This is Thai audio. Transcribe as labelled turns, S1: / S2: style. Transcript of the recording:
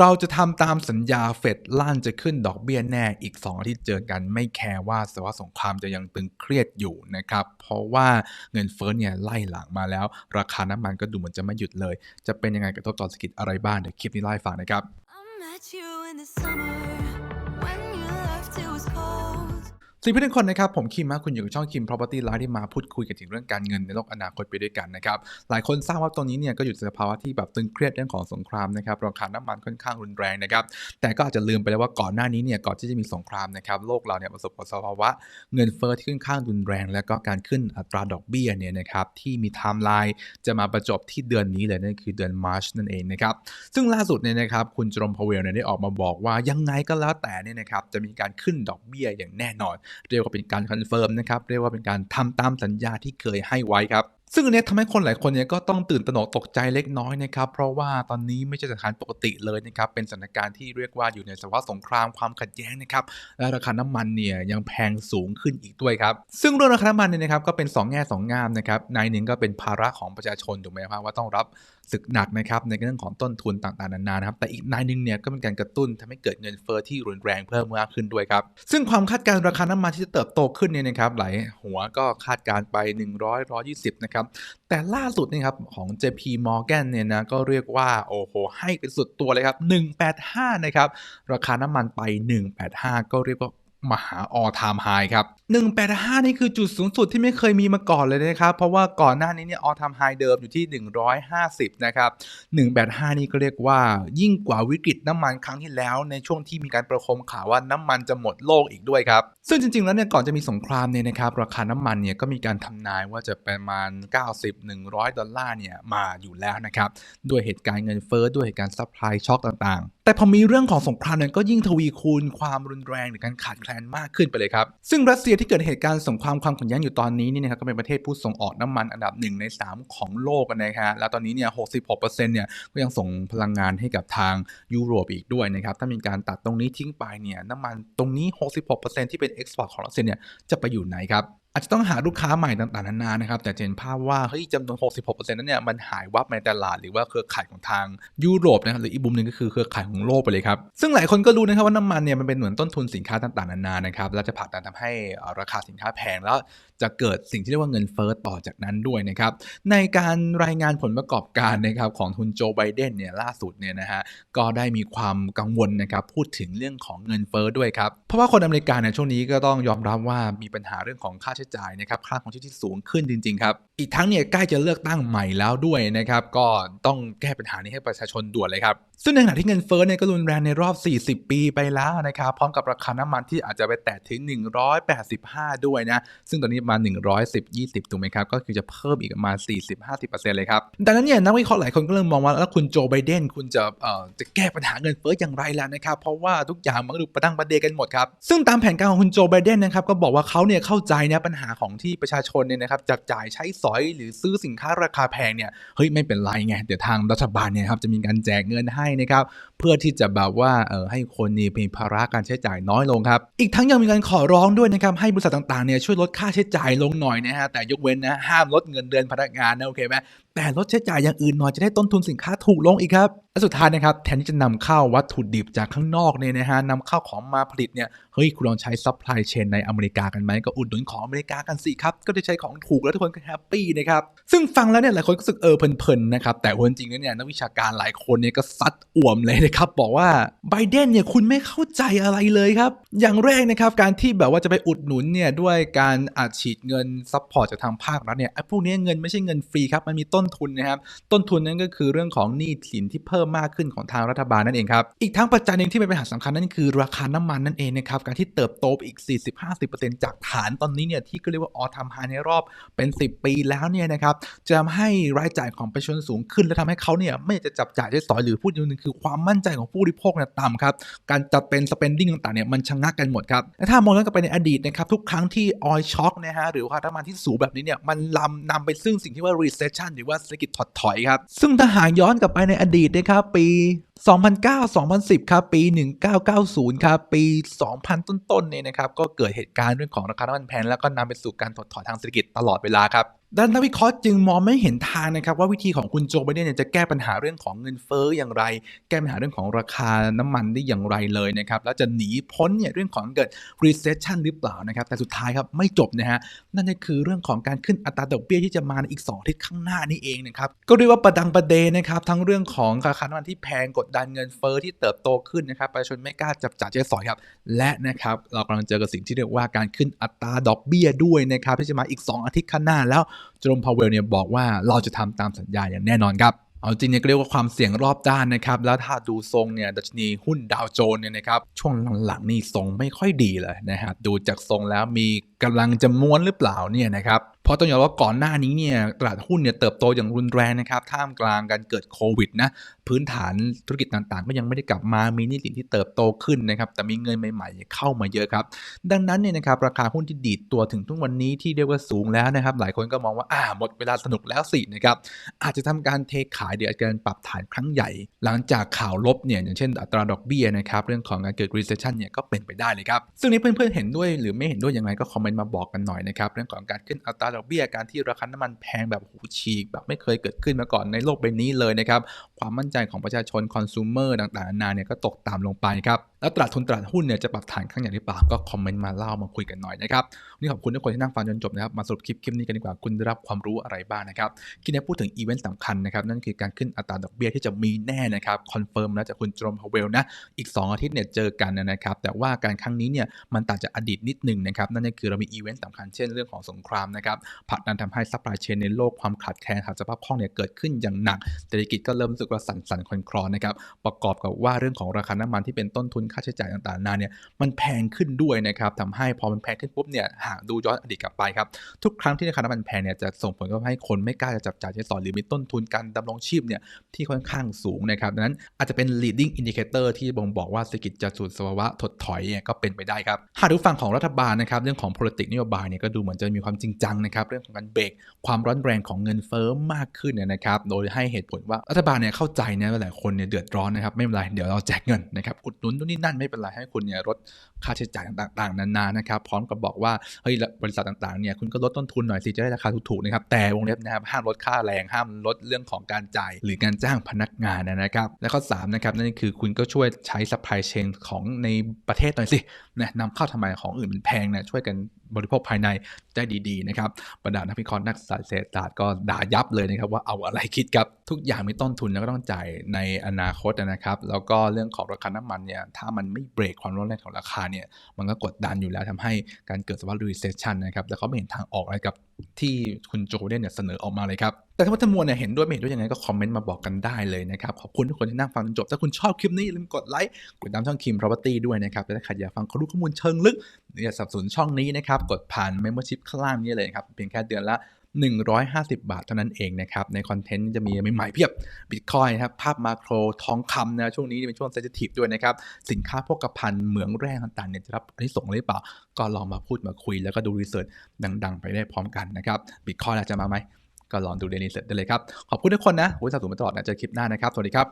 S1: เราจะทำตามสัญญาเฟดลั่นจะขึ้นดอกเบี้ยแน่อีก2อาทิตย์เจอกันไม่แคร์ว่าสภาวะสงครามจะยังตึงเครียดอยู่นะครับ เพราะว่าเงินเฟ้อเนี่ยไล่หลังมาแล้ว ราคาน้ำมันก็ดูเหมือนจะไม่หยุดเลย จะเป็นยังไงกระทบต่อเศรษฐกิจอะไรบ้าง เดี๋ยวคลิปนี้ไล่ฟังนะครับ
S2: I met you in the summer when you left it was cold.
S1: สวัสดีเพื่ทุกคนนะครับผมคิมนะคุณอยู่กับช่องคิม property live ที่มาพูดคุยกันถึงเรื่องการเงินในโลกอนาคตไปด้วยกันนะครับหลายคนทราบว่าตรงนี้เนี่ยก็อยู่ในสภาวะที่แบบตึงเครียดเรื่องของสงครามนะครับราคาน้ำมันค่อนข้างรุนแรงนะครับแต่ก็อาจจะลืมไปแล้วว่าก่อนหน้านี้เนี่ยก่อนที่จะมีสงครามนะครับโลกเราเนี่ยประสบกับสภาวะเงินเฟ้อที่ค่อนข้างรุนแรง แล้วก็การขึ้นอัตราดอกเบี้ยเนี่ยนะครับที่มีไทม์ไลน์จะมาประจบที่เดือนนี้เลยนั่นคือเดือนมาร์ชนั่นเองนะครับซึ่งล่าสุดเนี่ยนะครับคุณจรมพาเวลเนี่ยได้ออกมาบอกว่ายังไงก็แล้วแต่เนี่ยนะครับจะมีการขึ้นดอกเบี้ยอย่างแน่นอนเรียกว่าเป็นการคอนเฟิร์มนะครับเรียกว่าเป็นการทำตามสัญญาที่เคยให้ไว้ครับซึ่งอันนี้ทำให้คนหลายคนเนี่ยก็ต้องตื่นตระหนกตกใจเล็กน้อยนะครับเพราะว่าตอนนี้ไม่ใช่สถานการณ์ปกติเลยนะครับเป็นสถานการณ์ที่เรียกว่าอยู่ในสภาวะสงครามความขัดแย้งนะครับและราคาน้ำมันเนี่ยยังแพงสูงขึ้นอีกด้วยครับซึ่งเรื่องราคาน้ำมันเนี่ยนะครับก็เป็น 2 แง่ 2 งามนะครับในหนึ่งก็เป็นภาระของประชาชนถูกไหมครับว่าต้องรับ ศึกหนักนะครับในเรื่องของต้นทุนต่างๆนานานะครับแต่อีกนายหนึ่งเนี่ยก็เป็นการกระตุ้นทำให้เกิดเงินเฟ้อที่รุนแรงเพิ่มมากขึ้นด้วยครับซึ่งความคาดการณ์ราคาน้ำมันที่จะเติบโตขึ้นเนี่ยนะครับหลายหัวก็คาดการไป 100 120 นะครับ แต่ล่าสุดนี่ครับของ JP Morgan เนี่ยนะก็เรียกว่า โอ้โห ให้เป็นสุดตัวเลยครับ 185 นะครับ ราคาน้ำมันไป 185 ก็เรียกว่ามหา all time high ครับ 185 นี่คือจุดสูงสุดที่ไม่เคยมีมาก่อนเลยนะครับ เพราะว่าก่อนหน้านี้เนี่ย all time high เดิมอยู่ที่ 150 นะครับ 185 นี่ก็เรียกว่ายิ่งกว่าวิกฤตน้ำมันครั้งที่แล้ว ในช่วงที่มีการประโคมข่าวว่าน้ำมันจะหมดโลกอีกด้วยครับ ซึ่งจริงๆ แล้วเนี่ยก่อนจะมีสงครามเนี่ยนะครับ ราคาน้ำมันเนี่ยก็มีการทำนายว่าจะประมาณ 90-100 ดอลลาร์เนี่ยมาอยู่แล้วนะครับ ด้วยเหตุการณ์เงินเฟ้อด้วยเหตุการณ์ซัพพลายช็อคต่างๆ แต่พอมีเรื่องของสงครามเนี่ยก็ยิ่งทวีคูณความรุนแรงหรือการขาดแคลนมากขึ้นไปเลยครับ ซึ่งรัสเซียที่เกิดเหตุการณ์สงครามความขัดแย้งอยู่ตอนนี้นี่นะครับก็เป็นประเทศผู้ส่งออกน้ำมันอันดับหนึ่งใน 3 ของโลกนะฮะแล้วตอนนี้เนี่ย66%เนี่ยก็ยังส่งพลังงานให้กับทางยุโรปอีกด้วยนะครับถ้ามีการตัดตรงนี้ทิ้งไปเนี่ยน้ำมันตรงนี้ 66%ที่เป็นเอ็กซ์พอร์ตของรัสเซียเนี่ยจะไปอยู่ไหนครับ อาจจะต้องหาลูกค้าใหม่ต่างๆนานานะครับ แต่เห็นภาพว่าเฮ้ยจำนวน 66%นั้นเนี่ยมันหายวับในตลาดหรือว่าเครือข่ายของทางยุโรปนะครับหรืออีกมุมหนึ่งก็คือเครือข่ายของโลกไปเลยครับซึ่งหลายคนก็รู้นะครับว่าน้ำมันเนี่ยมันเป็นเหมือนต้นทุนสินค้าต่างๆนานานะครับและจะผลักดันทำให้ราคาสินค้าแพงแล้วจะเกิดสิ่งที่เรียกว่าเงินเฟ้อต่อจากนั้นด้วยนะครับในการรายงานผลประกอบการนะครับของทุนโจไบเดนเนี่ยล่าสุดเนี่ยนะฮะก็ได้มีความกังวลนะครับพูดถึงเรื่องของเงินเฟ้อด้วยครับเพราะว่าคนอเมริกันเนี่ยช่วงนี้ก็ต้องยอมรับว่ามีปัญหาเรื่องของค่าใช้จ่ายนะครับค่าของชีพที่สูงขึ้นจริง ๆ ครับ อีกทั้งเนี่ยใกล้จะเลือกตั้งใหม่แล้วด้วยนะครับ ก็ต้องแก้ปัญหานี้ให้ประชาชนด่วนเลยครับ ซึ่งในขณะที่เงินเฟ้อเนี่ยก็รุนแรงในรอบ 40 ปีไปแล้วนะครับ พร้อมกับราคาน้ำมันที่อาจจะไปแตะถึง 185 ด้วยนะ ซึ่งตอนนี้มา 110 20 ถูกไหมครับ ก็คือจะเพิ่มอีกประมาณ 40-50%เลยครับ ดังนั้นเนี่ยนักวิเคราะห์หลายคนก็เริ่มมองว่าแล้วคุณโจไบเดนคุณจะเอ่อจะแก้ปัญหาเงินเฟ้ออย่างไรแล้วนะครับ เพราะว่าทุกอย่างมันดูประดังประเดกันหมดครับ ซึ่งตามแผนการของคุณโจไบเดนนะครับก็บอกว่าเขาเนี่ยเข้าใจนะปัญหาของที่ประชาชนเนี่ยนะครับจับจ่ายใช้สอยหรือซื้อสินค้าราคาแพงเนี่ยเฮ้ยไม่เป็นไรไงเดี๋ยวทางรัฐบาลเนี่ยครับจะมีการแจกเงินให้นะครับเพื่อที่จะแบบว่าเออให้คนนี่มีภาระการใช้จ่ายน้อยลงครับอีกทั้งยังมีการขอร้องด้วยนะครับให้บริษัทต่างๆเนี่ยช่วยลดค่าใช้จ่ายลงหน่อยนะฮะแต่ยกเว้นนะห้ามลดเงินเดือนพนักงานนะโอเคไหม แต่ลดใช้จ่ายอย่างอื่นหน่อยจะได้ต้นทุนสินค้าถูกลงอีกครับและสุดท้ายนะครับแทนที่จะนำเข้าวัตถุดิบจากข้างนอกเนี่ยนะฮะนำเข้าของมาผลิตเนี่ยเฮ้ยคุณลองใช้ซัพพลายเชนในอเมริกากันไหมก็อุดหนุนของอเมริกากันสิครับก็ได้ใช้ของถูกแล้วทุกคนก็แฮปปี้นะครับซึ่งฟังแล้วเนี่ยหลายคนก็รู้สึกเออเพลินๆนะครับแต่วันจริงๆเนี่ยนักวิชาการหลายคนเนี่ยก็ซัดอ่วมเลยนะครับบอกว่าไบเดนเนี่ยคุณไม่เข้าใจอะไรเลยครับอย่างแรกนะครับการที่แบบว่าจะไปอุดหนุนเนี่ยด้วยการอัดฉีดเงินซัพพอร์ตจากทางภาครัฐเนี่ยไอ้พวกนี้เงินไม่ใช่เงินฟรีครับมันมีต้นทุนนะครับ ต้นทุนนั้นก็คือเรื่องของหนี้สินที่เพิ่มมากขึ้นของทางรัฐบาลนั่นเองครับ อีกทั้งปัจจัยหนึ่งที่เป็นปัญหาสำคัญนั่นคือราคาน้ำมันนั่นเองนะครับ การที่เติบโตไปอีก 40-50%จากฐานตอนนี้เนี่ยที่ก็เรียกว่าออทำไฮในรอบเป็น 10 ปีแล้วเนี่ยนะครับจะทำให้รายจ่ายของประชาชนสูงขึ้น และทำให้เขาเนี่ยไม่จะจับจ่ายใช้สอยหรือพูดอีกหนึ่งคือความมั่นใจของผู้บริโภคเนี่ยต่ำครับการจัดเป็น spending ต่างๆเนี่ยมันชะงักกันหมดครับและถ้ามองย้อนกลับไปในอดีตนะครับทุกครั้งที่ oil shock นะฮะหรือว่าน้ำมันที่สูงแบบนี้เนี่ยมันลำนำไปซึ่งสิ่งที่ว่า recession หรือว่าเศรษฐกิจถดถอยครับ ซึ่งถ้าหากย้อนกลับไปในอดีตนะครับปี 2009 2010 ครับ ปี 1990 ครับ ปี 2000 ต้นๆเนี่ยนะครับ ก็เกิดเหตุการณ์เรื่องของราคาน้ำมันแพงแล้วก็นำไปสู่การถดถอยทางเศรษฐกิจตลอดเวลาครับ ด้านนักวิเคราะห์จึงมองไม่เห็นทางนะครับ ว่าวิธีของคุณโจไบเดนเน่จะแก้ปัญหาเรื่องของเงินเฟ้ออย่างไร แก้ปัญหาเรื่องของราคาน้ำมันได้อย่างไรเลยนะครับแล้วจะหนีพ้นเนี่ยเรื่องของเกิด recession หรือเปล่านะครับ แต่สุดท้ายครับไม่จบนะฮะนั่นก็คือเรื่องของการขึ้นอัตราดอกเบี้ยที่จะมาในอีก2อาทิตย์ข้างหน้านี่เองนะครับก็เรียกว่าประดังประเดนะครับทั้งเรื่องของราคาน้ำมันที่แพงกดดันเงินเฟ้อที่เติบโตขึ้นนะครับประชาชนไม่กล้าจับจ่ายใช้สอยครับและนะครับเรากำลังเจอกับสิ่งที่เรียกว่าการขึ้นอัตราดอกเบี้ยด้วยนะครับที่จะมาอีก 2 อาทิตย์ข้างหน้าแล้วโจมพาวเวลเนี่ยบอกว่าเราจะทำตามสัญญาอย่างแน่นอนครับเอาจริงเนี่ยก็เรียกว่าความเสี่ยงรอบด้านนะครับ แล้วถ้าดูทรงเนี่ยดัชนีหุ้นดาวโจนส์เนี่ยนะครับช่วงหลังๆนี่ทรงไม่ค่อยดีเลยนะครับดูจากทรงแล้วมีกำลังจะม้วนหรือเปล่าเนี่ยนะครับ เพราะต้องยอมรับก่อนหน้านี้เนี่ยตลาดหุ้นเนี่ยเติบโตอย่างรุนแรงนะครับท่ามกลางการเกิดโควิดนะพื้นฐานธุรกิจต่างๆ ก็ยังไม่ได้กลับมามีนี้สิที่เติบโตขึ้นนะครับแต่มีเงินใหม่ๆ เข้ามาเยอะครับ ดังนั้นเนี่ยนะครับราคาหุ้นที่ดีดตัวถึงทุกวันนี้ที่เรียกว่าสูงแล้วนะครับ หลายคนก็มองว่าอ่าหมดเวลาสนุกแล้วสินะครับอาจจะทำการเทขายเดี๋ยวอาจจะการปรับฐานครั้งใหญ่ หลังจากข่าวลบเนี่ยอย่างเช่นอัตราดอกเบี้ยนะครับเรื่องของการเกิด recession เนี่ยก็เป็นไปได้เลยครับซึ่งนี้เพื่อนๆเห็นด้วยหรือไม่เห็นด้วยย่างไรก็คอมเมนต์มาบอกกันหน่อยนะครับเรื่องของการขึ้นอัตราดอกเบี้ยการที่ราคาน้ำมันแพงแบบหูฉีก แบบไม่เคยเกิดขึ้นมาก่อนในโลกใบนี้เลยนะครับ ความมั่นใจของประชาชนคอน sumer ต่างๆนานาเนี่ยก็ตกต่ำลงไปครับ แล้วตลาดทุนตลาดหุ้นเนี่ยจะปรับฐานครั้งใหญ่หรือเปล่าก็คอมเมนต์มาเล่ามาคุยกันหน่อยนะครับวันนี่ขอบคุณทุกคนที่นั่งฟังจนจบนะครับมาสรุปคลิปคลิปนี้กันดีกว่าคุณได้รับความรู้อะไรบ้างนะครับคลิปนี้พูดถึงอีเวนต์สำคัญนะครับนั่นคือการขึ้นอัตราดอกเบี้ยที่จะมีแน่นะครับคอนเฟิร์มแล้วจากคุณโจมพาวเวลนะอีก 2 อาทิตย์เนี่ยเจอกันนะครับแต่ว่าการครั้งนี้เนี่ยมันต่างจากอดีตนิดหนึงนะครับนั่นก็คือเรามีอีเวนต์สำคัญเช่นเรื่องของสงครามนะครับผลักดันทำให้ซัพพลายเชนในโลกความขาดแคลนขาดสภาพคล่องเนี่ยเกิดขึ้นอย่างหนักเศรษฐกิจก็เริ่มรู้สึกว่าสั่นสั่นคลอนคลอนนะครับประกอบกับว่าเรื่องของราคาน้ำมันที่เป็นต้นทุนค่าใช้จ่ายต่างๆนานเนี่ยมันแพงขึ้นด้วยนะครับทำให้พอมันแพงขึ้นปุ๊บเนี่ยหากดูย้อนอดีตกลับไปครับทุกครั้งที่ราคาน้ำมันแพงเนี่ยจะส่งผลทำให้คนไม่กล้าจะจับจ่ายใช้สอยหรือมีต้นทุนการดำรงชีพเนี่ยที่ค่อนข้างสูงนะครับดังนั้นอาจจะเป็น leading indicator ที่บ่งบอกว่าเศรษฐกิจจะสู่สภาวะถดถอยเนี่ยก็เป็นไปได้ครับหากดูฝั่งของรัฐบาลนะครับเรื่องของ politics นโยบายเนี่ยก็ดูเหมือนจะมีความจริงจังนะครับเรื่องของการเบรกความร้อนแรงของเงินเฟ้อมากขึ้นเนี่ยนะครับโดยให้เหตุผลว่ารัฐบาลเนี่ยเข้าใจนะว่าหลายคนเนี่ยเดือดร้อนนะครับไม่เป็นไรเดี๋ยวเราแจกเงินนะครับอุดหนุนนู่นนี่นั่นไม่เป็นไรให้คุณเนี่ยลดค่าใช้จ่ายต่างๆ นานานะครับพร้อมกับบอกว่าเฮ้ยบริษัทต่างๆเนี่ยคุณก็ลดต้นทุนหน่อยสิจะได้ราคาถูกๆนะครับแต่วงเล็บนะครับห้ามลดค่าแรงห้ามลดเรื่องของการจ่ายหรือการจ้างพนักงานนะครับและข้อ3นะครับนั่นคือคุณก็ช่วยใช้ supply chain ของในประเทศหน่อยสินะนำเข้าทำไมของอื่นมันแพงนะช่วยกัน บริโภคภายในได้ดีๆนะครับบรรดานักวิเคราะห์นักเศรษฐศาสตร์ก็ด่ายับเลยนะครับว่าเอาอะไรคิดครับ ทุกอย่างมีต้นทุนแล้วก็ต้องจ่ายในอนาคตนะครับ แล้วก็เรื่องของราคาน้ำมันเนี่ยถ้ามันไม่เบรกความร้อนแรงของราคาเนี่ยมันก็กดดันอยู่แล้วทำให้การเกิดสภาวะ recession นะครับแล้วเขาไม่เห็นทางออกอะไรกับที่คุณโจเดนเนี่ยเสนอออกมาเลยครับ แต่ถ้าว่าทั้งมวลเนี่ยเห็นด้วยไม่เห็นด้วยยังไงก็คอมเมนต์มาบอกกันได้เลยนะครับ ขอบคุณทุกคนที่นั่งฟังจนจบ ถ้าคุณชอบคลิปนี้อย่าลืมกดไลค์ กดตามช่องคิม property ด้วยนะครับและถ้าใครอยากฟังข้อรู้ข้อมูลเชิงลึกอยากสนับสนุนช่องนี้นะครับ กดผ่าน membership ข้างล่างนี้เลยครับ เพียงแค่เดือนละ 150 บาทเท่านั้นเองนะครับ ในคอนเทนต์จะมีใหม่ๆเพียบบิตคอยครับ ภาพมาโคร ทองคำนะช่วงนี้เป็นช่วงเซนซิทีฟด้วยนะครับ สินค้าพกพันเหมืองแร่ต่างๆเนี่ยจะรับอันนี้ส่งหรือเปล่า ก็ลองมาพูดมาคุย แล้วก็ดูรีเสิร์ชดัง ๆ ไปได้พร้อมกันนะครับบิตคอยจะมาไหม ก็ลองดูเรียนรีเสร็จได้เลยครับ ขอบคุณทุกคนนะวุ้ยสนับสนุนมาตลอดนะเจอคลิปหน้านะครับ สวัสดีครับ